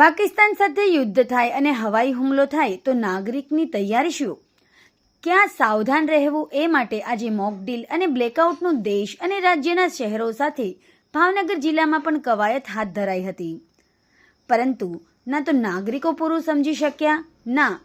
પાકિસ્તાન સાથે યુદ્ધ થાય અને હવાઈ હુમલો થાય તો નાગરિકની તૈયારી શું ક્યાં સાવધાન રહેવું એ માટે આજે મોકડીલ અને બ્લેકઆઉટનું દેશ અને રાજ્યના શહેરો સાથે ભાવનગર જિલ્લામાં પણ કવાયત હાથ ધરાઈ હતી. પરંતુ ના તો નાગરિકો પૂરું સમજી શક્યા, ના,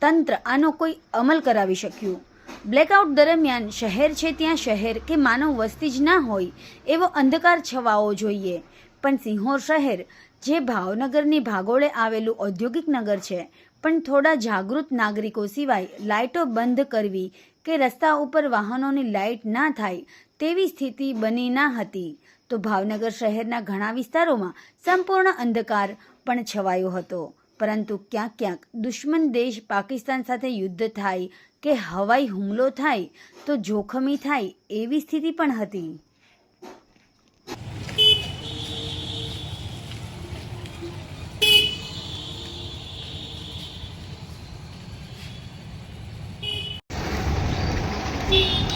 તંત્ર આનો કોઈ અમલ કરાવી શક્યું. બ્લેકઆઉટ દરમિયાન શહેર છે ત્યાં શહેર કે માનવ વસ્તી જ ના હોય એવો અંધકાર છવાવો જોઈએ. પણ સિંહોર શહેર જે ભાવનગરની ભાગોળે આવેલું ઔદ્યોગિક નગર છે. પણ થોડા જાગૃત નાગરિકો સિવાય લાઇટો બંધ કરવી કે રસ્તા ઉપર વાહનોની લાઇટ ના થાય તેવી સ્થિતિ બની ના હતી. તો ભાવનગર શહેરના ઘણા વિસ્તારોમાં સંપૂર્ણ અંધકાર પણ છવાયો હતો. પરંતુ ક્યાંક ક્યાંક દુશ્મન દેશ પાકિસ્તાન સાથે યુદ્ધ થાય કે હવાઈ હુમલો થાય તો જોખમી થાય એવી સ્થિતિ પણ હતી. 你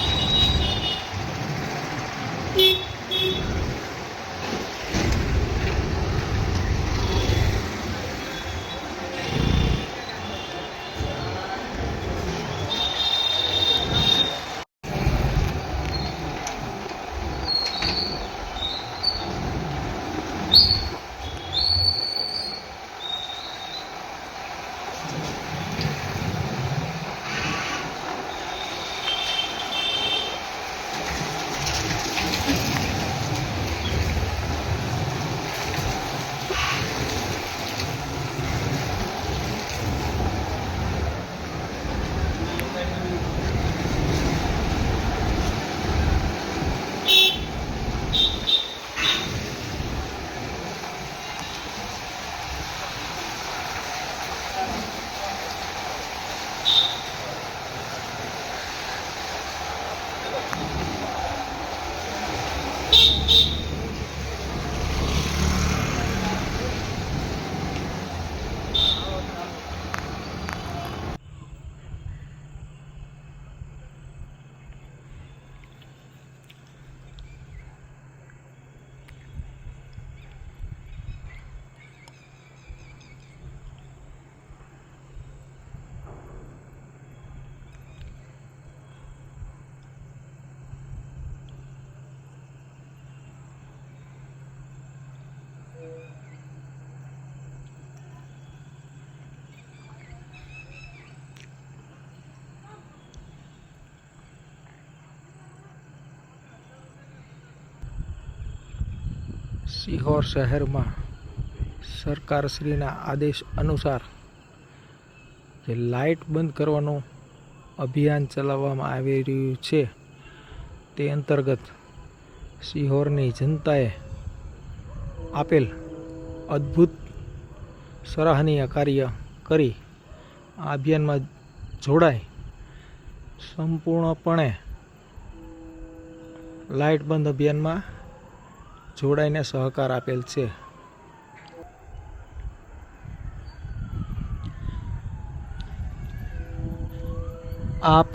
સિહોર શહેરમાં સરકારશ્રીના આદેશ અનુસાર જે લાઇટ બંધ કરવાનું અભિયાન ચલાવવામાં આવી રહ્યું છે, તે અંતર્ગત સિહોરની જનતાએ આપેલ અદ્ભુત સરાહનીય કાર્ય કરી આ અભિયાનમાં જોડાય. સંપૂર્ણપણે લાઇટ બંધ અભિયાનમાં જોડાઈને સહકાર આપેલ છે. આપ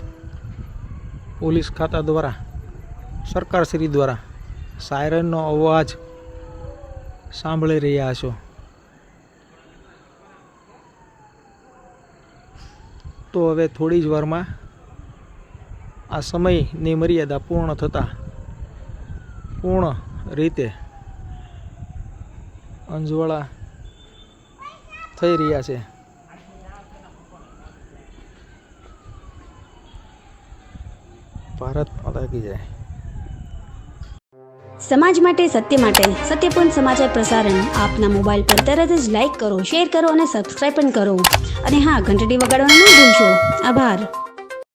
પોલીસ ખાતા દ્વારા સરકારશ્રી દ્વારા સાયરનનો અવાજ સાંભળી રહ્યા છો. તો હવે થોડી જ વારમાં આ સમયની મર્યાદા પૂર્ણ થતાં, પૂર્ણ રીતે અંજવાળા થઈ રહ્યા છે. ભારત માતા કી સમાજ માટે સત્ય માટે સત્યપૂર્ણ સમાચાર પ્રસારણ આપના મોબાઈલ પર તરત જ લાઈક કરો, શેર કરો અને સબસ્ક્રાઈબ પણ કરો. અને હા, ઘંટડી વગાડવાનું ન ભૂલશો. આભાર.